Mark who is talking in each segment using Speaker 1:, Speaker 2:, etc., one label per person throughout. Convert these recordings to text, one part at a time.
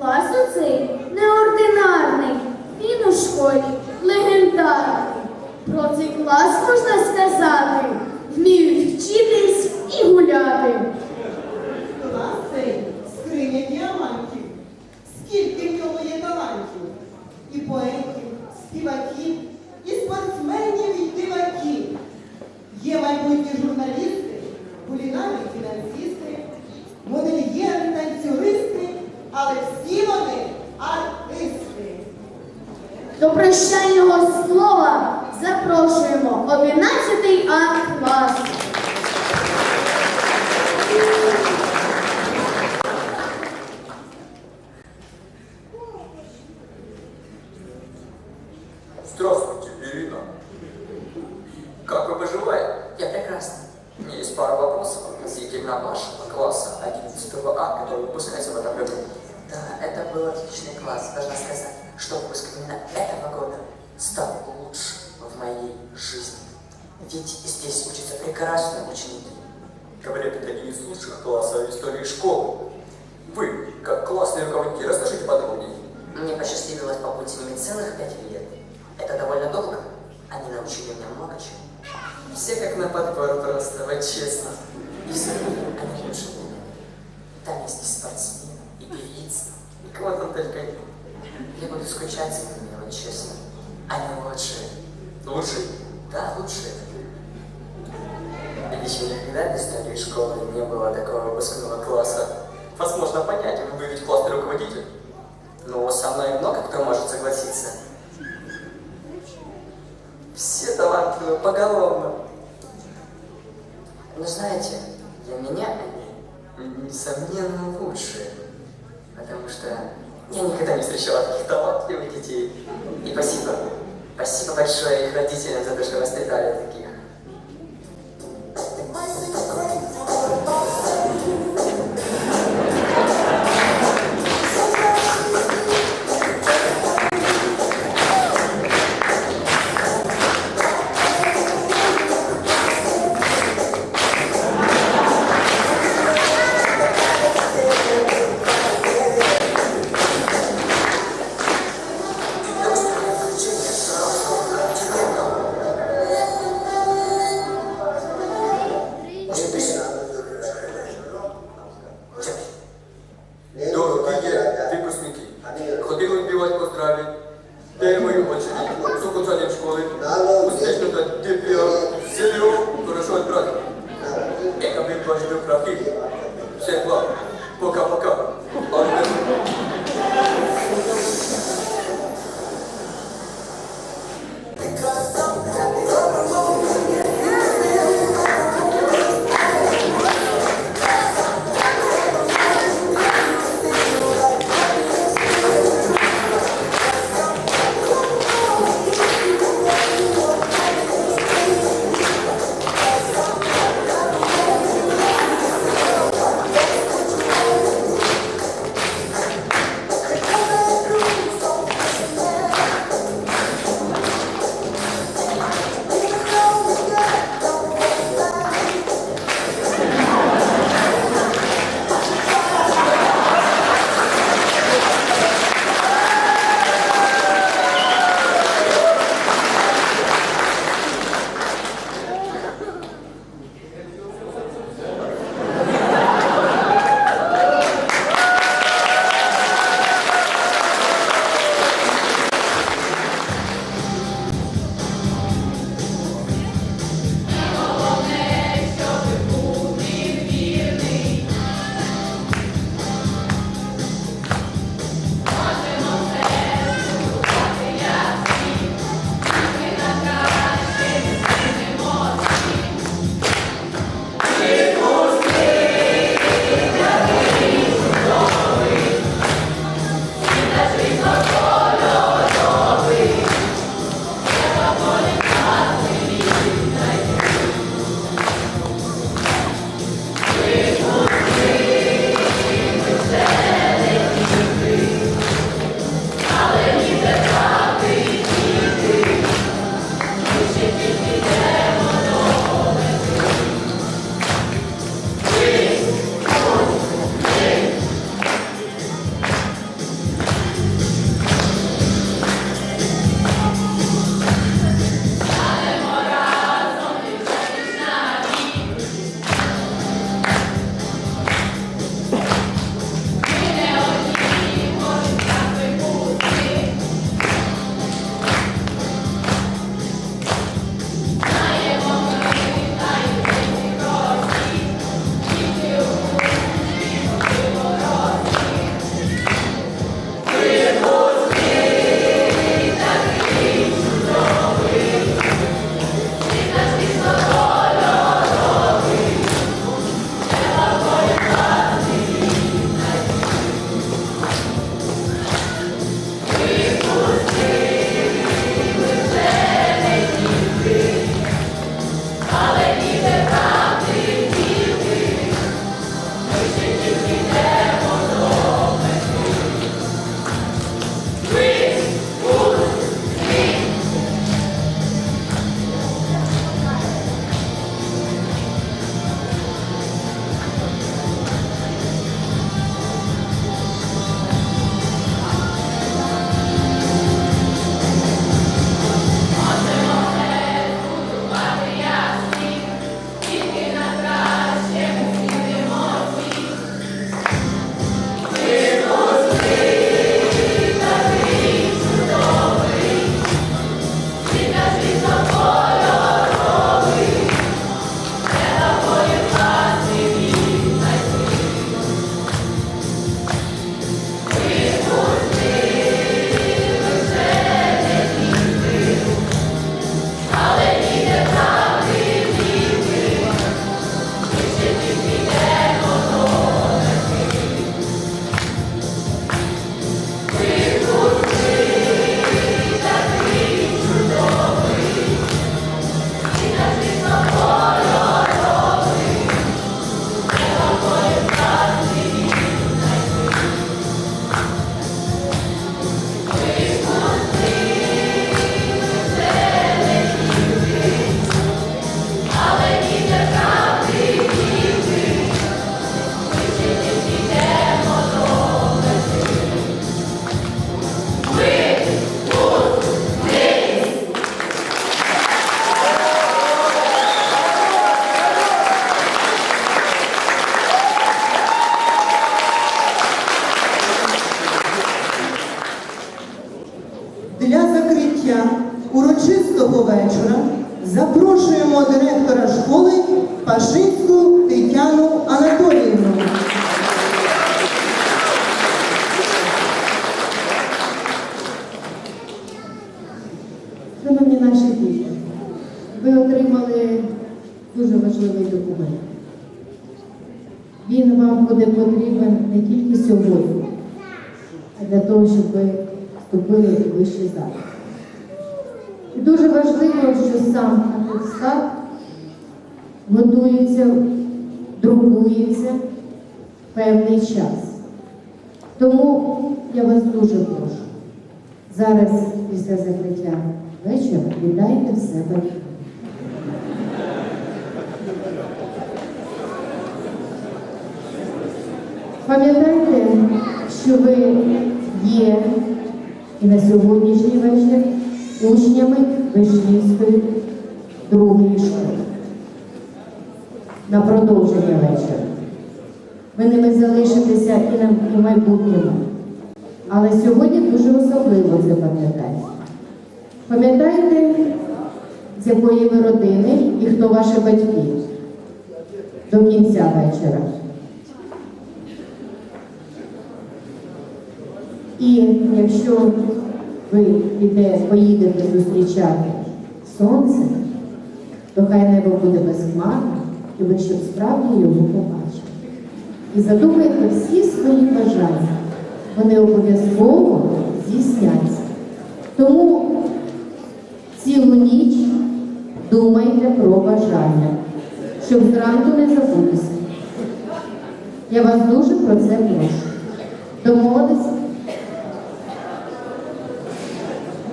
Speaker 1: Клас
Speaker 2: оцей
Speaker 3: неординарний, він
Speaker 2: у
Speaker 3: школі легендарний. Про цей клас можна сказати, вміють вчитись і гуляти. Слова запрошуємо 11 А клас. Ученики.
Speaker 2: Говорят, это один из лучших классов в истории школы. Вы, как классный руководитель, расскажите подробнее.
Speaker 3: Мне посчастливилось побыть с ними целых пять лет. Это довольно долго. Они научили меня много чему. Все как на подбор просто, вот честно. И все равно они лучше меня. Там есть и спортсмены, и певицы, и кого там только нет. Я буду скучать за ними, вот честно. Они лучшие.
Speaker 2: Лучший?
Speaker 3: Да, лучшие. Еще никогда в истории школы не было такого выпускного класса.
Speaker 2: Вас можно понять, вы ведь классный руководитель.
Speaker 3: Но со мной много кто может согласиться. Все талантливы поголовно. Но знаете, для меня они, несомненно, лучшие. Потому что я никогда не встречала таких талантливых детей. И спасибо. Спасибо большое их родителям за то, что воспитали таких.
Speaker 4: aquí. Ви отримали дуже важливий документ. Він вам буде потрібен не тільки сьогодні, а для того, щоб ви вступили в вищий заклад. І дуже важливо, що сам атестат готується, друкується певний час. Тому я вас дуже прошу. Зараз після закриття вечора віддайте все батькам. Пам'ятайте, що ви є і на сьогоднішній вечір учнями Вишнівської другої школи. На продовження вечора. Ви ними залишитеся і на і майбутньому. Але сьогодні дуже особливо це пам'ятайте. Пам'ятайте, з якої ви родини і хто ваші батьки до кінця вечора. І якщо ви піде, поїдете зустрічати сонце, то хай небо буде безхмарне, і ви щоб справді його побачили. І задумайте всі свої бажання. Вони обов'язково здійсняться. Тому цілу ніч думайте про бажання, щоб зранку не забутися. Я вас дуже про це прошу. Домовились?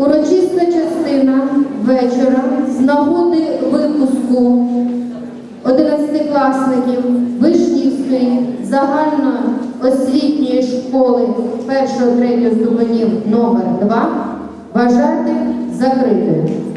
Speaker 4: Урочиста частина вечора з нагоди випуску 11-класників Вишнівської загальноосвітньої школи 1-3 ступенів номер 2 вважати закритою.